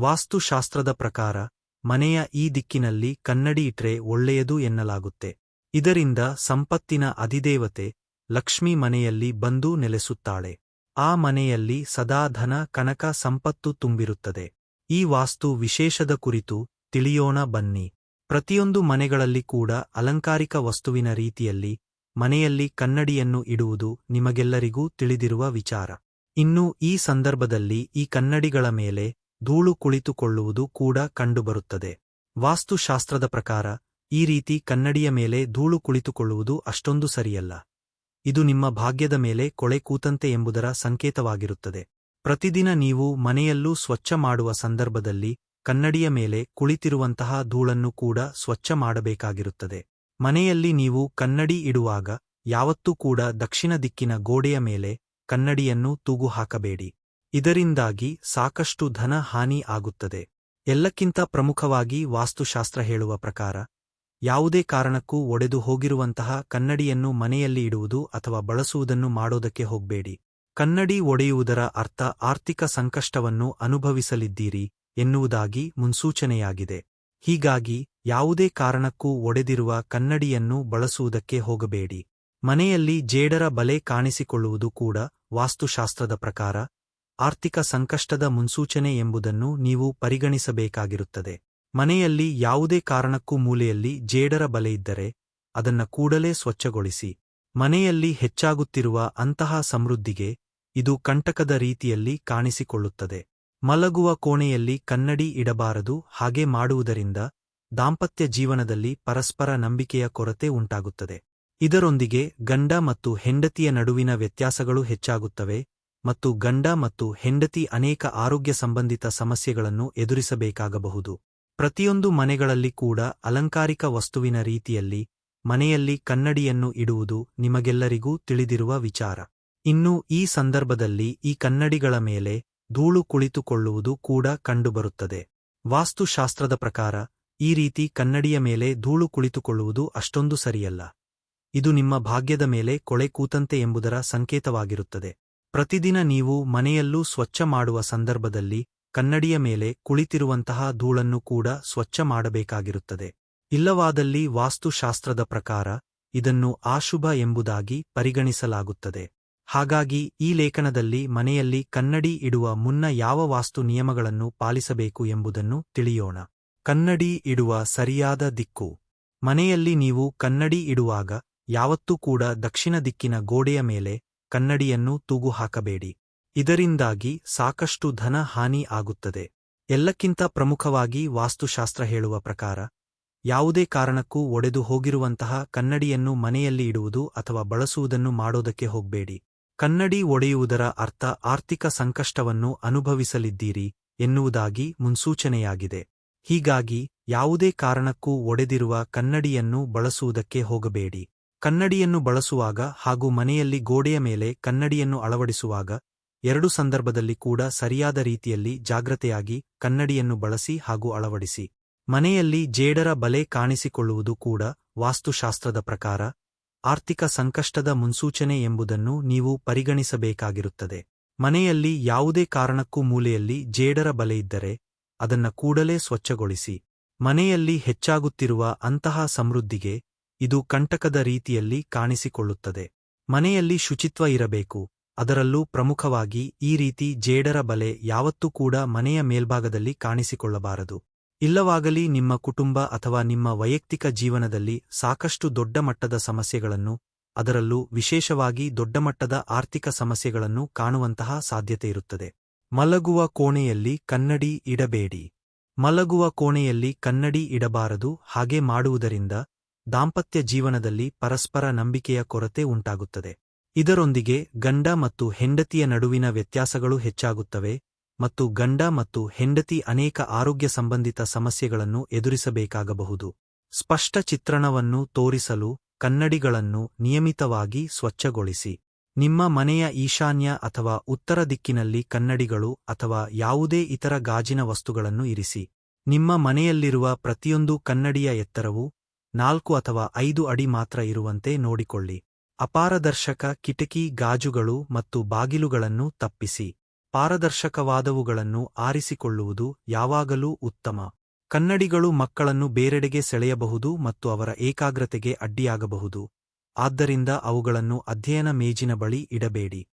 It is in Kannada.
ವಾಸ್ತುಶಾಸ್ತ್ರದ ಪ್ರಕಾರ, ಮನೆಯ ಈ ದಿಕ್ಕಿನಲ್ಲಿ ಕನ್ನಡಿ ಇಟ್ರೆ ಒಳ್ಳೆಯದು ಎನ್ನಲಾಗುತ್ತೆ. ಇದರಿಂದ ಸಂಪತ್ತಿನ ಅಧಿದೇವತೆ, ಲಕ್ಷ್ಮಿ ಮನೆಯಲ್ಲಿ ಬಂದು ನೆಲೆಸುತ್ತಾಳೆ. ಆ ಮನೆಯಲ್ಲಿ ಸದಾ ಧನ, ಕನಕ, ಸಂಪತ್ತು ತುಂಬಿರುತ್ತದೆ. ಈ ವಾಸ್ತು ವಿಶೇಷದ ಕುರಿತು ತಿಳಿಯೋಣ ಬನ್ನಿ. ಪ್ರತಿಯೊಂದು ಮನೆಗಳಲ್ಲಿ ಕೂಡ ಅಲಂಕಾರಿಕ ವಸ್ತುವಿನ ರೀತಿಯಲ್ಲಿ ಮನೆಯಲ್ಲಿ ಕನ್ನಡಿಯನ್ನು ಇಡುವುದು ನಿಮಗೆಲ್ಲರಿಗೂ ತಿಳಿದಿರುವ ವಿಚಾರ. ಇನ್ನು ಈ ಸಂದರ್ಭದಲ್ಲಿ ಈ ಕನ್ನಡಿಗಳ ಮೇಲೆ ಧೂಳು ಕುಳಿತುಕೊಳ್ಳುವುದು ಕೂಡ ಕಂಡುಬರುತ್ತದೆ. ವಾಸ್ತುಶಾಸ್ತ್ರದ ಪ್ರಕಾರ, ಈ ರೀತಿ ಕನ್ನಡಿಯ ಮೇಲೆ ಧೂಳು ಕುಳಿತುಕೊಳ್ಳುವುದು ಅಷ್ಟೊಂದು ಸರಿಯಲ್ಲ. ಇದು ನಿಮ್ಮ ಭಾಗ್ಯದ ಮೇಲೆ ಕೊಳೆ ಕೂತಂತೆ ಎಂಬುದರ ಸಂಕೇತವಾಗಿರುತ್ತದೆ. ಪ್ರತಿದಿನ ನೀವು ಮನೆಯಲ್ಲೂ ಸ್ವಚ್ಛ ಮಾಡುವ ಸಂದರ್ಭದಲ್ಲಿ ಕನ್ನಡಿಯ ಮೇಲೆ ಕುಳಿತಿರುವಂತಹ ಧೂಳನ್ನು ಕೂಡ ಸ್ವಚ್ಛ ಮಾಡಬೇಕಾಗಿರುತ್ತದೆ. ಮನೆಯಲ್ಲಿ ನೀವು ಕನ್ನಡಿ ಇಡುವಾಗ, ಯಾವತ್ತೂ ಕೂಡ ದಕ್ಷಿಣ ದಿಕ್ಕಿನ ಗೋಡೆಯ ಮೇಲೆ ಕನ್ನಡಿಯನ್ನು ತೂಗು ಹಾಕಬೇಡಿ ಇದರಿಂದಾಗಿ ಸಾಕಷ್ಟು ಧನ ಹಾನಿ ಆಗುತ್ತದೆ. ಎಲ್ಲಕ್ಕಿಂತ ಪ್ರಮುಖವಾಗಿ ವಾಸ್ತುಶಾಸ್ತ್ರ ಹೇಳುವ ಪ್ರಕಾರ, ಯಾವುದೇ ಕಾರಣಕ್ಕೂ ಒಡೆದು ಹೋಗಿರುವಂತಹ ಕನ್ನಡಿಯನ್ನು ಮನೆಯಲ್ಲಿ ಇಡುವುದು ಅಥವಾ ಬಳಸುವುದನ್ನು ಮಾಡೋದಕ್ಕೆ ಹೋಗಬೇಡಿ. ಕನ್ನಡಿ ಒಡೆಯುವುದರ ಅರ್ಥ ಆರ್ಥಿಕ ಸಂಕಷ್ಟವನ್ನು ಅನುಭವಿಸಲಿದ್ದೀರಿ ಎನ್ನುವುದಾಗಿ ಮುನ್ಸೂಚನೆಯಾಗಿದೆ. ಹೀಗಾಗಿ ಯಾವುದೇ ಕಾರಣಕ್ಕೂ ಒಡೆದಿರುವ ಕನ್ನಡಿಯನ್ನು ಬಳಸುವುದಕ್ಕೆ ಹೋಗಬೇಡಿ. ಮನೆಯಲ್ಲಿ ಜೇಡರ ಬಲೆ ಕಾಣಿಸಿಕೊಳ್ಳುವುದು ಕೂಡ ವಾಸ್ತುಶಾಸ್ತ್ರದ ಪ್ರಕಾರ ಆರ್ಥಿಕ ಸಂಕಷ್ಟದ ಮುನ್ಸೂಚನೆ ಎಂಬುದನ್ನು ನೀವು ಪರಿಗಣಿಸಬೇಕಾಗಿರುತ್ತದೆ. ಮನೆಯಲ್ಲಿ ಯಾವುದೇ ಕಾರಣಕ್ಕೂ ಮೂಲೆಯಲ್ಲಿ ಜೇಡರ ಬಲೆಯಿದ್ದರೆ ಅದನ್ನು ಕೂಡಲೇ ಸ್ವಚ್ಛಗೊಳಿಸಿ. ಮನೆಯಲ್ಲಿ ಹೆಚ್ಚಾಗುತ್ತಿರುವ ಅಂತಹ ಸಮೃದ್ಧಿಗೆ ಇದು ಕಂಟಕದ ರೀತಿಯಲ್ಲಿ ಕಾಣಿಸಿಕೊಳ್ಳುತ್ತದೆ. ಮಲಗುವ ಕೋಣೆಯಲ್ಲಿ ಕನ್ನಡಿ ಇಡಬಾರದು, ಹಾಗೆ ಮಾಡುವುದರಿಂದ ದಾಂಪತ್ಯ ಜೀವನದಲ್ಲಿ ಪರಸ್ಪರ ನಂಬಿಕೆಯ ಕೊರತೆ ಉಂಟಾಗುತ್ತದೆ. ಇದರೊಂದಿಗೆ ಗಂಡ ಮತ್ತು ಹೆಂಡತಿಯ ನಡುವಿನ ವ್ಯತ್ಯಾಸಗಳು ಹೆಚ್ಚಾಗುತ್ತವೆ ಮತ್ತು ಗಂಡ ಮತ್ತು ಹೆಂಡತಿ ಅನೇಕ ಆರೋಗ್ಯ ಸಂಬಂಧಿತ ಸಮಸ್ಯೆಗಳನ್ನು ಎದುರಿಸಬೇಕಾಗಬಹುದು. ಪ್ರತಿಯೊಂದು ಮನೆಗಳಲ್ಲಿ ಕೂಡ ಅಲಂಕಾರಿಕ ವಸ್ತುವಿನ ರೀತಿಯಲ್ಲಿ, ಮನೆಯಲ್ಲಿ ಕನ್ನಡಿಯನ್ನು ಇಡುವುದು ನಿಮಗೆಲ್ಲರಿಗೂ ತಿಳಿದಿರುವ ವಿಚಾರ. ಇನ್ನು ಈ ಸಂದರ್ಭದಲ್ಲಿ ಈ ಕನ್ನಡಿಗಳ ಮೇಲೆ ಧೂಳು ಕುಳಿತುಕೊಳ್ಳುವುದು ಕೂಡ ಕಂಡುಬರುತ್ತದೆ. ವಾಸ್ತುಶಾಸ್ತ್ರದ ಪ್ರಕಾರ, ಈ ರೀತಿ ಕನ್ನಡಿಯ ಮೇಲೆ ಧೂಳು ಕುಳಿತುಕೊಳ್ಳುವುದು ಅಷ್ಟೊಂದು ಸರಿಯಲ್ಲ. ಇದು ನಿಮ್ಮ ಭಾಗ್ಯದ ಮೇಲೆ ಕೊಳೆ ಕೂತಂತೆ ಎಂಬುದರ ಸಂಕೇತವಾಗಿರುತ್ತದೆ. ಪ್ರತಿದಿನ ನೀವು ಮನೆಯಲ್ಲೂ ಸ್ವಚ್ಛ ಮಾಡುವ ಸಂದರ್ಭದಲ್ಲಿ ಕನ್ನಡಿಯ ಮೇಲೆ ಕುಳಿತಿರುವಂತಹ ಧೂಳನ್ನು ಕೂಡ ಸ್ವಚ್ಛ ಮಾಡಬೇಕಾಗಿರುತ್ತದೆ. ಇಲ್ಲವಾದಲ್ಲಿ ವಾಸ್ತುಶಾಸ್ತ್ರದ ಪ್ರಕಾರ ಇದನ್ನು ಆಶುಭ ಎಂಬುದಾಗಿ ಪರಿಗಣಿಸಲಾಗುತ್ತದೆ. ಹಾಗಾಗಿ ಈ ಲೇಖನದಲ್ಲಿ ಮನೆಯಲ್ಲಿ ಕನ್ನಡಿ ಇಡುವ ಮುನ್ನ ಯಾವ ವಾಸ್ತು ನಿಯಮಗಳನ್ನು ಪಾಲಿಸಬೇಕು ಎಂಬುದನ್ನು ತಿಳಿಯೋಣ. ಕನ್ನಡಿ ಇಡುವ ಸರಿಯಾದ ದಿಕ್ಕು. ಮನೆಯಲ್ಲಿ ನೀವು ಕನ್ನಡಿ ಇಡುವಾಗ ಯಾವತ್ತೂ ಕೂಡ ದಕ್ಷಿಣ ದಿಕ್ಕಿನ ಗೋಡೆಯ ಮೇಲೆ ಕನ್ನಡಿಯನ್ನು ತೂಗು ಹಾಕಬೇಡಿ. ಇದರಿಂದಾಗಿ ಸಾಕಷ್ಟು ಧನ ಹಾನಿ ಆಗುತ್ತದೆ. ಎಲ್ಲಕ್ಕಿಂತ ಪ್ರಮುಖವಾಗಿ ವಾಸ್ತುಶಾಸ್ತ್ರ ಹೇಳುವ ಪ್ರಕಾರ, ಯಾವುದೇ ಕಾರಣಕ್ಕೂ ಒಡೆದು ಹೋಗಿರುವಂತಹ ಕನ್ನಡಿಯನ್ನು ಮನೆಯಲ್ಲಿ ಇಡುವುದು ಅಥವಾ ಬಳಸುವುದನ್ನು ಮಾಡೋದಕ್ಕೆ ಹೋಗಬೇಡಿ. ಕನ್ನಡಿ ಒಡೆಯುವುದರ ಅರ್ಥ ಆರ್ಥಿಕ ಸಂಕಷ್ಟವನ್ನು ಅನುಭವಿಸಲಿದ್ದೀರಿ ಎನ್ನುವುದಾಗಿ ಮುನ್ಸೂಚನೆಯಾಗಿದೆ. ಹೀಗಾಗಿ ಯಾವುದೇ ಕಾರಣಕ್ಕೂ ಒಡೆದಿರುವ ಕನ್ನಡಿಯನ್ನು ಬಳಸುವುದಕ್ಕೆ ಹೋಗಬೇಡಿ. ಕನ್ನಡಿಯನ್ನು ಬಳಸುವಾಗ ಹಾಗೂ ಮನೆಯಲ್ಲಿ ಗೋಡೆಯ ಮೇಲೆ ಕನ್ನಡಿಯನ್ನು ಅಳವಡಿಸುವಾಗ ಎರಡು ಸಂದರ್ಭದಲ್ಲಿ ಕೂಡ ಸರಿಯಾದ ರೀತಿಯಲ್ಲಿ ಜಾಗ್ರತೆಯಾಗಿ ಕನ್ನಡಿಯನ್ನು ಬಳಸಿ ಹಾಗೂ ಅಳವಡಿಸಿ. ಮನೆಯಲ್ಲಿ ಜೇಡರ ಬಲೆ ಕಾಣಿಸಿಕೊಳ್ಳುವುದು ಕೂಡ ವಾಸ್ತುಶಾಸ್ತ್ರದ ಪ್ರಕಾರ ಆರ್ಥಿಕ ಸಂಕಷ್ಟದ ಮುನ್ಸೂಚನೆ ಎಂಬುದನ್ನು ನೀವು ಪರಿಗಣಿಸಬೇಕಾಗಿರುತ್ತದೆ. ಮನೆಯಲ್ಲಿ ಯಾವುದೇ ಕಾರಣಕ್ಕೂ ಮೂಲೆಯಲ್ಲಿ ಜೇಡರ ಬಲೆ ಇದ್ದರೆ ಅದನ್ನ ಕೂಡಲೇ ಸ್ವಚ್ಛಗೊಳಿಸಿ. ಮನೆಯಲ್ಲಿ ಹೆಚ್ಚಾಗುತ್ತಿರುವ ಅಂತಹ ಸಮೃದ್ಧಿಗೆ ಇದು ಕಂಟಕದ ರೀತಿಯಲ್ಲಿ ಕಾಣಿಸಿಕೊಳ್ಳುತ್ತದೆ. ಮನೆಯಲ್ಲಿ ಶುಚಿತ್ವ ಇರಬೇಕು. ಅದರಲ್ಲೂ ಪ್ರಮುಖವಾಗಿ ಈ ರೀತಿ ಜೇಡರ ಬಲೆ ಯಾವತ್ತೂ ಕೂಡ ಮನೆಯ ಮೇಲ್ಭಾಗದಲ್ಲಿ ಕಾಣಿಸಿಕೊಳ್ಳಬಾರದು. ಇಲ್ಲವಾಗಲಿ ನಿಮ್ಮ ಕುಟುಂಬ ಅಥವಾ ನಿಮ್ಮ ವೈಯಕ್ತಿಕ ಜೀವನದಲ್ಲಿ ಸಾಕಷ್ಟು ದೊಡ್ಡ ಮಟ್ಟದ ಸಮಸ್ಯೆಗಳನ್ನು, ಅದರಲ್ಲೂ ವಿಶೇಷವಾಗಿ ದೊಡ್ಡ ಮಟ್ಟದ ಆರ್ಥಿಕ ಸಮಸ್ಯೆಗಳನ್ನು ಕಾಣುವಂತಹ ಸಾಧ್ಯತೆಯಿರುತ್ತದೆ ಮಲಗುವ ಕೋಣೆಯಲ್ಲಿ ಕನ್ನಡಿ ಇಡಬೇಡಿ. ಮಲಗುವ ಕೋಣೆಯಲ್ಲಿ ಕನ್ನಡಿ ಇಡಬಾರದು, ಹಾಗೆ ಮಾಡುವುದರಿಂದ ದಾಂಪತ್ಯ ಜೀವನದಲ್ಲಿ ಪರಸ್ಪರ ನಂಬಿಕೆಯ ಕೊರತೆ ಉಂಟಾಗುತ್ತದೆ. ಇದರೊಂದಿಗೆ ಗಂಡ ಮತ್ತು ಹೆಂಡತಿಯ ನಡುವಿನ ವ್ಯತ್ಯಾಸಗಳು ಹೆಚ್ಚಾಗುತ್ತವೆ ಮತ್ತು ಗಂಡ ಮತ್ತು ಹೆಂಡತಿ ಅನೇಕ ಆರೋಗ್ಯ ಸಂಬಂಧಿತ ಸಮಸ್ಯೆಗಳನ್ನು ಎದುರಿಸಬೇಕಾಗಬಹುದು. ಸ್ಪಷ್ಟ ಚಿತ್ರಣವನ್ನು ತೋರಿಸಲು ಕನ್ನಡಿಗಳನ್ನು ನಿಯಮಿತವಾಗಿ ಸ್ವಚ್ಛಗೊಳಿಸಿ. ನಿಮ್ಮ ಮನೆಯ ಈಶಾನ್ಯ ಅಥವಾ ಉತ್ತರ ದಿಕ್ಕಿನಲ್ಲಿ ಕನ್ನಡಿಗಳು ಅಥವಾ ಯಾವುದೇ ಇತರ ಗಾಜಿನ ವಸ್ತುಗಳನ್ನು ಇರಿಸಿ. ನಿಮ್ಮ ಮನೆಯಲ್ಲಿರುವ ಪ್ರತಿಯೊಂದು ಕನ್ನಡಿಯ ಎತ್ತರವು ನಾಲ್ಕು ಅಥವಾ ಐದು ಅಡಿ ಮಾತ್ರ ಇರುವಂತೆ ನೋಡಿಕೊಳ್ಳಿ. ಅಪಾರದರ್ಶಕ ಕಿಟಕಿ ಗಾಜುಗಳು ಮತ್ತು ಬಾಗಿಲುಗಳನ್ನು ತಪ್ಪಿಸಿ. ಪಾರದರ್ಶಕವಾದವುಗಳನ್ನು ಆರಿಸಿಕೊಳ್ಳುವುದು ಯಾವಾಗಲೂ ಉತ್ತಮ. ಕನ್ನಡಿಗಳು ಮಕ್ಕಳನ್ನು ಬೇರೆಡೆಗೆ ಸೆಳೆಯಬಹುದು ಮತ್ತು ಅವರ ಏಕಾಗ್ರತೆಗೆ ಅಡ್ಡಿಯಾಗಬಹುದು. ಆದ್ದರಿಂದ ಅವುಗಳನ್ನು ಅಧ್ಯಯನ ಮೇಜಿನ ಬಳಿ ಇಡಬೇಡಿ.